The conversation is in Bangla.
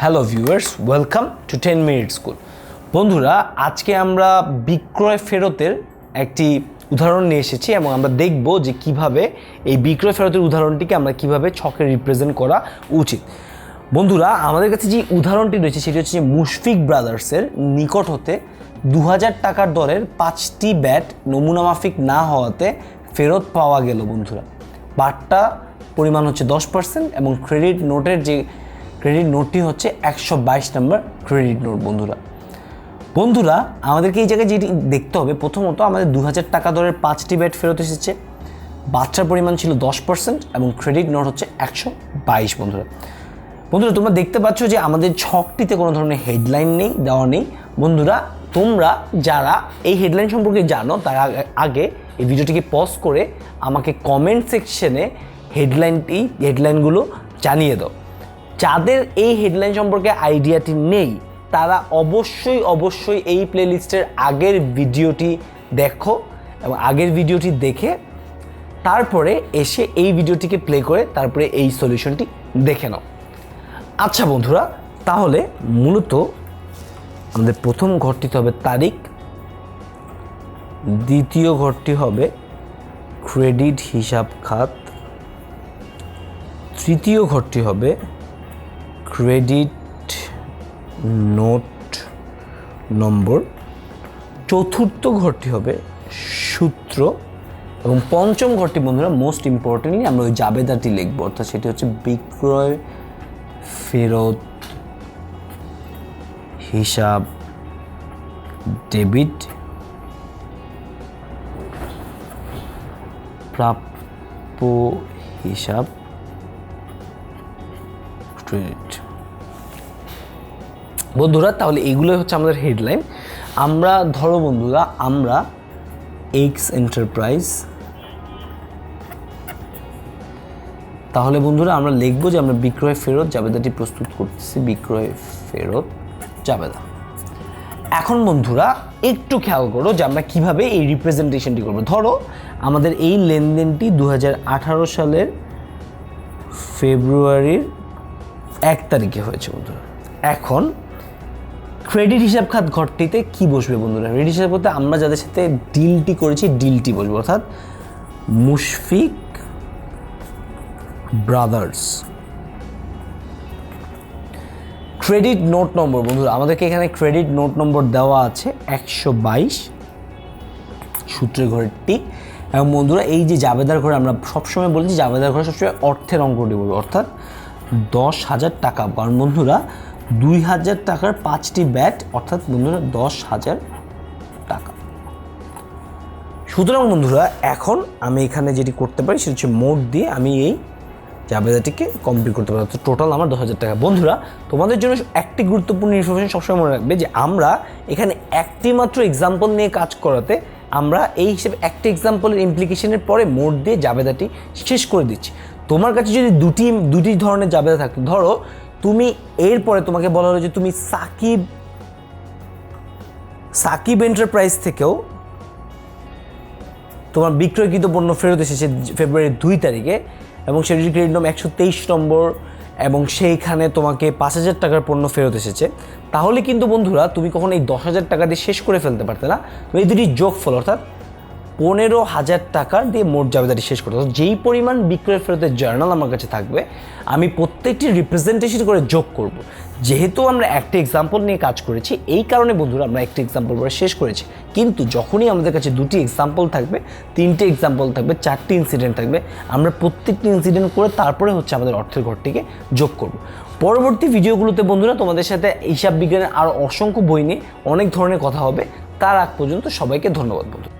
Hello viewers, welcome to ten minute school. বন্ধুরা, আজকে আমরা বিক্রয় ফেরতের একটি উদাহরণ নিয়ে এসেছি এবং আমরা দেখব যে কীভাবে এই বিক্রয় ফেরতের উদাহরণটিকে আমরা কীভাবে ছকে রিপ্রেজেন্ট করা উচিত। বন্ধুরা, আমাদের কাছে যে উদাহরণটি রয়েছে, সেটি হচ্ছে যে মুশফিক ব্রাদার্সের নিকট হতে দু হাজার টাকার দরের পাঁচটি ব্যাট নমুনা মাফিক না হওয়াতে ফেরত পাওয়া গেল বন্ধুরা। বাটটা পরিমাণ হচ্ছে দশ পার্সেন্ট এবং ক্রেডিট নোটের যে ক্রেডিট নোটটি হচ্ছে একশো বাইশ নম্বর ক্রেডিট নোট, বন্ধুরা। বন্ধুরা, আমাদেরকে এই জায়গায় যেটি দেখতে হবে, প্রথমত আমাদের দু হাজার টাকা দরের পাঁচটি ব্যাট ফেরত এসেছে। বাচ্চার পরিমাণ ছিল দশ পার্সেন্ট এবং ক্রেডিট নোট হচ্ছে একশো বাইশ, বন্ধুরা। বন্ধুরা, তোমরা দেখতে পাচ্ছ যে আমাদের ছকটিতে কোনো ধরনের হেডলাইন নেই, দেওয়া নেই। বন্ধুরা, তোমরা যারা এই হেডলাইন সম্পর্কে জানো, তারা আগে- আগে এই ভিডিওটিকে পজ করে আমাকে কমেন্ট সেকশনে হেডলাইনটি, হেডলাইনগুলো জানিয়ে দাও। যাদের এই হেডলাইন সম্পর্কে আইডিয়াটি নেই, তারা অবশ্যই অবশ্যই এই প্লেলিস্টের আগের ভিডিওটি দেখো এবং আগের ভিডিওটি দেখে তারপরে এসে এই ভিডিওটিকে প্লে করে তারপরে এই সলিউশনটি দেখে নাও। আচ্ছা বন্ধুরা, তাহলে মূলত আমাদের প্রথম ঘরটিতে হবে তারিখ, দ্বিতীয় ঘরটি হবে ক্রেডিট হিসাব খাত, তৃতীয় ঘরটি হবে ক্রেডিট নোট নম্বর চতুর্থ ঘরটি হবে সূত্র এবং পঞ্চম ঘরটি, বন্ধুরা মোস্ট ইম্পর্টেন্টলি আমরা ওই জাবেদাটি লিখব। অর্থাৎ সেটি হচ্ছে বিক্রয় ফেরত হিসাব ডেবিট প্রাপ্য হিসাব ক্রেডিট বন্ধুরা, তাহলে এগুলো হচ্ছে আমাদের হেডলাইন আমরা, ধরো বন্ধুরা, আমরা এক্স এন্টারপ্রাইজ তাহলে বন্ধুরা, আমরা লিখব যে আমরা বিক্রয় ফেরত, জাবেদাটি প্রস্তুত করতেছি, বিক্রয় ফেরত, জাবেদা। এখন বন্ধুরা, একটু খেয়াল করো যে আমরা কীভাবে এই রিপ্রেজেন্টেশনটি করব। ধরো, আমাদের এই লেনদেনটি দু হাজার আঠারো সালের ফেব্রুয়ারির এক তারিখে হয়েছে বন্ধুরা। এখন ক্রেডিট হিসাব খাত ঘরটিতে কি বসবে বন্ধুরা? ক্রেডিট হিসাব করতে আমরা যাদের সাথে ডিলটি করেছি ডিলটি বসবে অর্থাৎ Mushfiq brothers credit note number বন্ধুরা, আমাদেরকে এখানে ক্রেডিট নোট নম্বর দেওয়া আছে একশো বাইশ সূত্রের ঘরেরটি এবং বন্ধুরা, এই যে জাবেদার ঘরে আমরা সবসময় বলি যে জাবেদার ঘরে সবসময় অর্থের অঙ্কটি বলব, অর্থাৎ দশ হাজার টাকা। কারণ বন্ধুরা দুই হাজার টাকার পাঁচটি ব্যাট, অর্থাৎ বন্ধুরা দশ হাজার টাকা। সুতরাং বন্ধুরা, এখন আমি এখানে যেটি করতে পারি সেটা হচ্ছে মোট দিয়ে আমি এই জাবেদাটিকে কমপ্লিট করতে পারি। টোটাল আমার দশ হাজার টাকা। বন্ধুরা, তোমাদের জন্য একটি গুরুত্বপূর্ণ ইনফরমেশন সবসময় মনে রাখবে যে আমরা এখানে একটি মাত্র এক্সাম্পল নিয়ে কাজ করাতে আমরা এই হিসেবে একটি এক্সাম্পলের ইমপ্লিকেশনের পরে মোট দিয়ে জাবেদাটি শেষ করে দিচ্ছি। তোমার কাছে যদি দুটি দুটি ধরনের জাবেদা থাকতো ধরো তুমি এরপরে তোমাকে বলা হলো যে তুমি সাকিব সাকিব এন্টারপ্রাইজ থেকেও তোমার বিক্রয়কৃত পণ্য ফেরত এসেছে ফেব্রুয়ারির দুই তারিখে এবং সেটির ক্রেডিট নম্বর একশো তেইশ নম্বর এবং সেইখানে তোমাকে পাঁচ হাজার টাকার পণ্য ফেরত এসেছে। তাহলে কিন্তু বন্ধুরা, তুমি কখন এই দশ হাজার টাকা দিয়ে শেষ করে ফেলতে পারতে না। তুমি এই দুটি যোগফল, অর্থাৎ পনেরো হাজার টাকা দিয়ে মোট জাবেদাটি শেষ করতে হবে। যেই পরিমাণ বিক্রয় ফেরতের জার্নাল আমার কাছে থাকবে, আমি প্রত্যেকটি রিপ্রেজেন্টেশন করে যোগ করব। যেহেতু আমরা একটি এক্সাম্পল নিয়ে কাজ করেছি, এই কারণে বন্ধুরা আমরা একটি এক্সাম্পল করে শেষ করেছি। কিন্তু যখনই আমাদের কাছে দুটি এক্সাম্পল থাকবে, তিনটে এক্সাম্পল থাকবে, চারটি ইনসিডেন্ট থাকবে, আমরা প্রত্যেকটি ইনসিডেন্ট করে তারপরে হচ্ছে আমাদের অর্থের ঘরটিকে যোগ করব। পরবর্তী ভিডিওগুলোতে বন্ধুরা তোমাদের সাথে হিসাব বিজ্ঞানের আরও অসংখ্য বই নিয়ে অনেক ধরনের কথা হবে। তার আগ পর্যন্ত সবাইকে ধন্যবাদ বন্ধু